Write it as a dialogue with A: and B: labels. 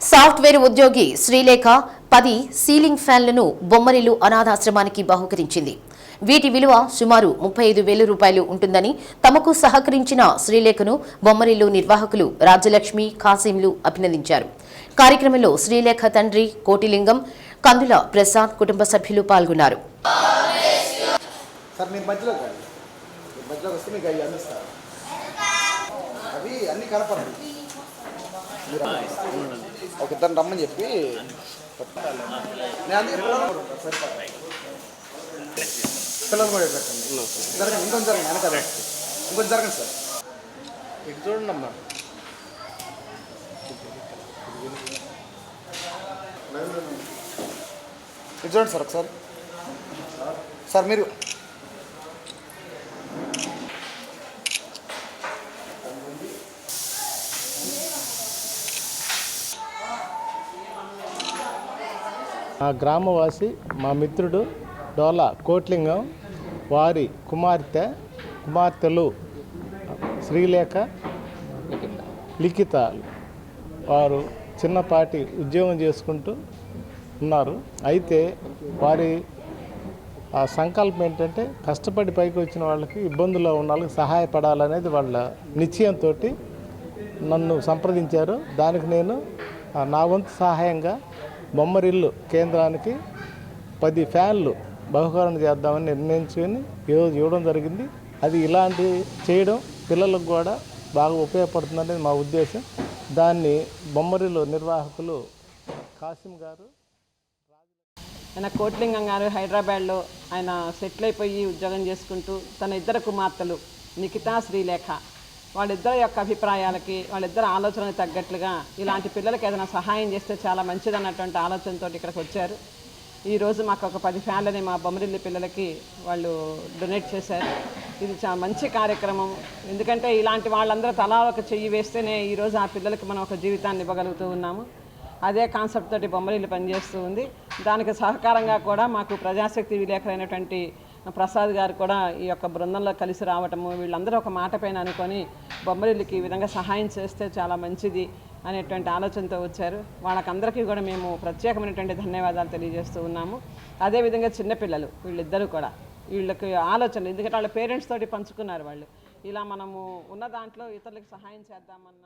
A: Software ఉద్యోగి శ్రీలేఖ పది ceiling ఫ్యాన్లను Bommarillu అనాథాశ్రమానికి బహుకరించింది. వీటి విలువ సుమారు ముప్పై ఐదు వేల రూపాయలు ఉంటుందని తమకు సహకరించిన శ్రీలేఖను బొమ్మరిల్లు నిర్వాహకులు రాజ్యలక్ష్మి ఖాసీంలు అభినందించారు. కార్యక్రమంలో శ్రీలేఖ తండ్రి కోటిలింగం కందుల ప్రసాద్ కుటుంబ సభ్యులు పాల్గొన్నారు.
B: అవి కనపడండి ఒక ఇద్దరు రమ్మని చెప్పి నేను అందుకే పిల్లలు కూడా పెట్టండి. జరగండి ఇంకొంచెం జరగండి వెనకాల ఇంకొంచెం జరగండి సార్. ఇటు చూడండి అమ్మా. ఇటు చూడండి సార్ ఒకసారి. సార్ మీరు
C: మా గ్రామవాసి మా మిత్రుడు డోలా కోట్లింగం వారి కుమార్తె కుమార్తెలు శ్రీలేఖ లిఖిత వారు చిన్నపాటి ఉద్యోగం చేసుకుంటూ ఉన్నారు. అయితే వారి ఆ సంకల్పం ఏంటంటే కష్టపడి పైకి వచ్చిన వాళ్ళకి ఇబ్బందుల్లో ఉన్న వాళ్ళకి సహాయపడాలనేది వాళ్ళ నిశ్చయంతో నన్ను సంప్రదించారు. దానికి నేను నా వంతు సహాయంగా బొమ్మరిల్లు కేంద్రానికి పది ఫ్యాన్లు బహుకరణ చేద్దామని నిర్ణయించుకొని ఈరోజు ఇవ్వడం జరిగింది. అది ఇలాంటి చేయడం పిల్లలకు కూడా బాగా ఉపయోగపడుతుందనేది మా ఉద్దేశం. దాన్ని బొమ్మరిల్లు నిర్వాహకులు కాసిం గారు
D: ఆయన కోట్లింగం గారు హైదరాబాద్లో ఆయన సెటిల్ అయిపోయి ఉద్యోగం చేసుకుంటూ తన ఇద్దరు కుమార్తెలు నిఖితా శ్రీలేఖ. వాళ్ళిద్దరి యొక్క అభిప్రాయాలకి వాళ్ళిద్దరు ఆలోచనకు తగ్గట్లుగా ఇలాంటి పిల్లలకి ఏదైనా సహాయం చేస్తే చాలా మంచిది అన్నటువంటి ఆలోచనతో ఇక్కడికి వచ్చారు. ఈరోజు మాకు ఒక పది ఫ్యాన్లని మా బొమ్మరిల్లి పిల్లలకి వాళ్ళు డొనేట్ చేశారు. ఇది చాలా మంచి కార్యక్రమం. ఎందుకంటే ఇలాంటి వాళ్ళందరూ తలా ఒక చెయ్యి వేస్తేనే ఈరోజు ఆ పిల్లలకి మనం ఒక జీవితాన్ని ఇవ్వగలుగుతూ ఉన్నాము. అదే కాన్సెప్ట్ తోటి బొమ్మరిల్లు పనిచేస్తూ ఉంది. దానికి సహకారంగా కూడా మాకు ప్రజాశక్తి విలేకరైనటువంటి ప్రసాద్ గారు కూడా ఈ యొక్క బృందంలో కలిసి రావటము వీళ్ళందరూ ఒక మాట పైన అనుకొని బొమ్మరిల్లుకి ఈ విధంగా సహాయం చేస్తే చాలా మంచిది అనేటువంటి ఆలోచనతో వచ్చారు. వాళ్ళకందరికీ కూడా మేము ప్రత్యేకమైనటువంటి ధన్యవాదాలు తెలియజేస్తూ ఉన్నాము. అదేవిధంగా చిన్నపిల్లలు వీళ్ళిద్దరూ కూడా వీళ్ళకి ఆలోచన ఎందుకంటే వాళ్ళ పేరెంట్స్ తోటి పంచుకున్నారు వాళ్ళు. ఇలా మనము ఉన్న దాంట్లో ఇతరులకు సహాయం చేద్దామన్న